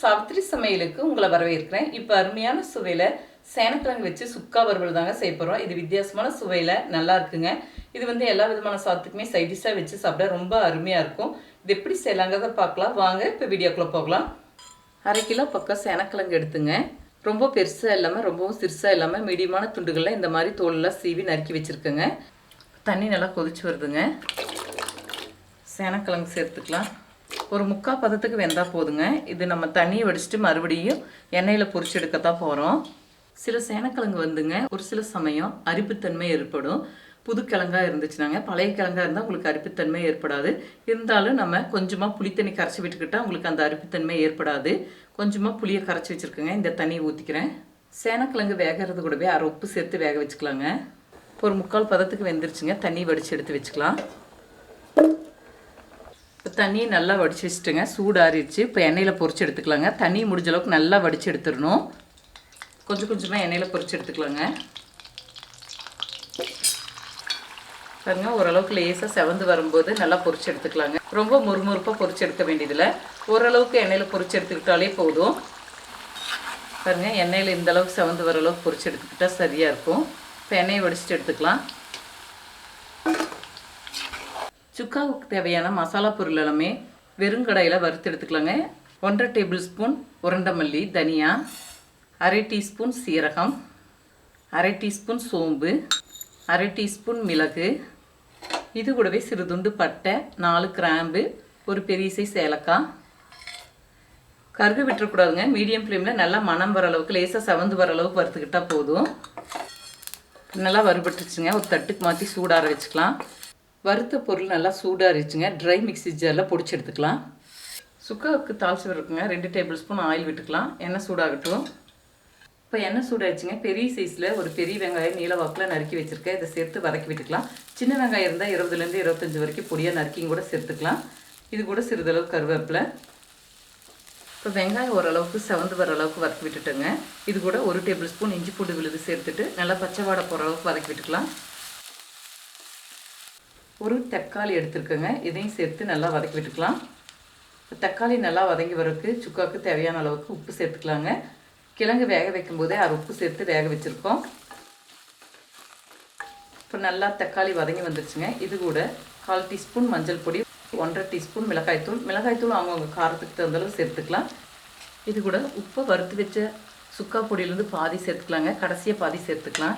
சாவித்திரி சமையலுக்கு உங்களை வரவேற்கிறேன். இப்போ அருமையான சுவையில் சேனக்கிழங்கு வச்சு சுக்கா வறுவல் தாங்க செய்ய போகிறோம் இது வித்தியாசமான சுவையில் நல்லா இருக்குங்க. இது வந்து எல்லா விதமான சாதத்துக்குமே சைடிஷாக வச்சு சாப்பிட ரொம்ப அருமையாக இருக்கும். இது எப்படி செய்யலாங்கிறத பார்க்கலாம். வாங்க இப்போ வீடியோக்குள்ளே போகலாம். அரை கிலோ பக்கம் சேனக்கிழங்கு எடுத்துங்க. ரொம்ப பெருசாக இல்லாமல் ரொம்பவும் சிறுசாக இல்லாமல் மீடியமான துண்டுகளில் இந்த மாதிரி தோலெல்லாம் சீவி நறுக்கி வச்சுருக்கேங்க. தண்ணி நல்லா கொதிச்சு வருதுங்க. சேனக்கிழங்கு சேர்த்துக்கலாம். ஒரு முக்கால் பதத்துக்கு வெந்தால் போதுங்க. இது நம்ம தண்ணியை வடிச்சிட்டு மறுபடியும் எண்ணெயில் பொரிச்சு எடுக்கத்தான் போகிறோம் சில சேனக்கிழங்கு வந்துங்க. ஒரு சில சமயம் அரிப்புத்தன்மை ஏற்படும். புது கிழங்கா இருந்துச்சுனாங்க. பழைய கிழங்காக இருந்தால் உங்களுக்கு அரிப்புத்தன்மை ஏற்படாது. இருந்தாலும் நம்ம கொஞ்சமாக புளித்தண்ணி கரைச்சி விட்டுக்கிட்டால் உங்களுக்கு அந்த அரிப்புத்தன்மை ஏற்படாது. கொஞ்சமாக புளியை கரைச்சி வச்சுருக்கேங்க. இந்த தண்ணியை ஊற்றிக்கிறேன் சேனக்கிழங்கு வேகிறது கூடவே அரை உப்பு சேர்த்து வேக வச்சுக்கலாங்க. ஒரு முக்கால் பதத்துக்கு வெந்துருச்சுங்க. தண்ணி வடித்து எடுத்து வச்சுக்கலாம். தண்ணி தண்ணியை நல்லா வடித்து வச்சுட்டுங்க சூடாறிடுச்சு. இப்போ எண்ணெயில் பொறிச்சு எடுத்துக்கலாங்க. தண்ணி முடிஞ்ச அளவுக்கு நல்லா வடித்து எடுத்துடணும். கொஞ்சம் கொஞ்சமாக எண்ணெயில் பொறிச்சு எடுத்துக்கலாங்க. பாருங்க ஓரளவுக்கு லேசாக செவந்து வரும்போது நல்லா பொறிச்சு எடுத்துக்கலாங்க. ரொம்ப முறுமுறுப்பாக பொரிச்சு எடுக்க வேண்டியதில்லை. ஓரளவுக்கு எண்ணெயில் பொறிச்சு எடுத்துக்கிட்டாலே போதும். பாருங்க எண்ணெயில் இந்த அளவுக்கு செவந்து வர அளவுக்கு பொறிச்சு எடுத்துக்கிட்டால் சரியாக இருக்கும். இப்போ எண்ணெயை வடிச்சிட்டு எடுத்துக்கலாம். சுக்காவுக்கு தேவையான மசாலா பொருள் எல்லாமே வெறுங்கடையில் வறுத்து எடுத்துக்கலாங்க. ஒன்றரை டேபிள் ஸ்பூன் உருண்டமல்லி தனியா. அரை டீஸ்பூன் சீரகம். அரை டீஸ்பூன் சோம்பு. அரை டீஸ்பூன் மிளகு. இது கூடவே சிறுதுண்டு பட்டை நாலு கிராம்பு ஒரு பெரிய சைஸ் ஏலக்காய். கருகு விட்டுறக்கூடாதுங்க. மீடியம் ஃப்ளேமில் நல்லா மணம் வர அளவுக்கு லேசாக செவந்து வர அளவுக்கு வறுத்துக்கிட்டால் போதும். நல்லா வறுபட்டுருச்சுங்க. ஒரு தட்டுக்கு மாற்றி சூடார வச்சுக்கலாம். வறுத்த பொருள் நல்லா சூடாரிச்சுங்க ட்ரை மிக்ஸி ஜாரில் பொடிச்சு எடுத்துக்கலாம். சுக்காவுக்கு தாளிச்சு இருக்குங்க. ரெண்டு டேபிள் ஸ்பூன் ஆயில் விட்டுக்கலாம். எண்ணெய் சூடாகட்டும். இப்போ எண்ணெய் சூடாயிடுச்சுங்க. பெரிய சைஸில் ஒரு பெரிய வெங்காயம் நீல வாக்கில் நறுக்கி வச்சுருக்கேன். இதை சேர்த்து வதக்கி விட்டுக்கலாம். சின்ன வெங்காயம் இருந்தால் இருபதுலேருந்து இருபத்தஞ்சி வரைக்கும் பொடியாக நறுக்கியும் கூட சேர்த்துக்கலாம். இது கூட சிறிதளவு கருவேப்பிலை. இப்போ வெங்காயம் ஓரளவுக்கு செவந்து வர அளவுக்கு வதக்கி விட்டுட்டுங்க. இது கூட ஒரு டேபிள் ஸ்பூன் இஞ்சி பூண்டு விழுது சேர்த்துட்டு நல்லா பச்சை வாடை போகிற அளவுக்கு வதக்கி விட்டுக்கலாம். ஒரு தக்காளி எடுத்துருக்கோங்க. இதையும் சேர்த்து நல்லா வதக்கி விட்டுக்கலாம். தக்காளி நல்லா வதங்கி வரக்கு சுக்காவுக்கு தேவையான அளவுக்கு உப்பு சேர்த்துக்கலாங்க. கிழங்கு வேக வைக்கும் போதே அரை உப்பு சேர்த்து வேக வச்சுருக்கோம். இப்போ நல்லா தக்காளி வதங்கி வந்துருச்சுங்க. இது கூட கால் டீஸ்பூன் மஞ்சள் பொடி ஒன்றரை டீஸ்பூன் மிளகாய்த்தூள் மிளகாய்த்தூள் அவங்கவுங்க காரத்துக்கு தகுந்தளவு சேர்த்துக்கலாம். இது கூட உப்பை வறுத்து வச்ச சுக்கா பொடியிலேருந்து பாதி சேர்த்துக்கலாங்க. கடைசியாக பாதி சேர்த்துக்கலாம்.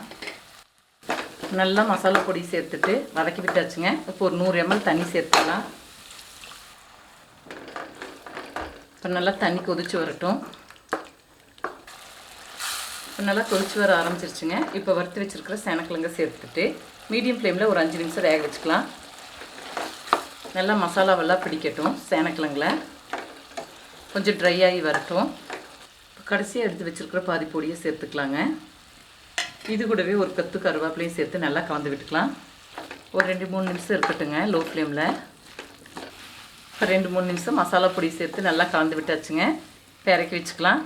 நல்லா மசாலா பொடி சேர்த்துட்டு வதக்கி விட்டாச்சுங்க. இப்போ ஒரு நூறு எம்எல் தண்ணி சேர்த்துக்கலாம். இப்போ நல்லா தண்ணி கொதிச்சு வரட்டும். இப்போ நல்லா கொதிச்சு வர ஆரம்பிச்சிருச்சுங்க. இப்போ வறுத்து வச்சுருக்கிற சேனக்கிழங்க சேர்த்துட்டு மீடியம் ஃப்ளேமில் ஒரு அஞ்சு நிமிஷம் வேக வச்சுக்கலாம். நல்லா மசாலாவெல்லாம் பிடிக்கட்டும் சேனக்கிழங்கில். கொஞ்சம் ட்ரை ஆகி வரட்டும். இப்போ கடைசியாக எடுத்து வச்சுருக்கிற பாதி பொடியை சேர்த்துக்கலாங்க. இது கூடவே ஒரு கத்து கருவேப்பிலையும் சேர்த்து நல்லா கலந்து விட்டுக்கலாம். ஒரு ரெண்டு மூணு நிமிஷம் இருக்கட்டுங்க லோ. ஃப்ளேமில் இப்போ ரெண்டு மூணு நிமிஷம் மசாலா பொடி சேர்த்து நல்லா கலந்து விட்டாச்சுங்க. பிறக்கி வச்சுக்கலாம்.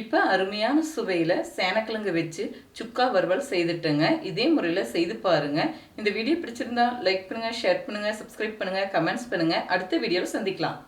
இப்போ அருமையான சுவையில் சேனக்கிழங்கு வச்சு சுக்கா வறுவல் செய்துட்டேங்க. இதே முறையில் செய்து பாருங்கள் இந்த வீடியோ பிடிச்சிருந்தா லைக் பண்ணுங்கள் ஷேர் பண்ணுங்கள் சப்ஸ்கிரைப் பண்ணுங்கள் கமெண்ட்ஸ் பண்ணுங்கள் அடுத்த வீடியோவில் சந்திக்கலாம்.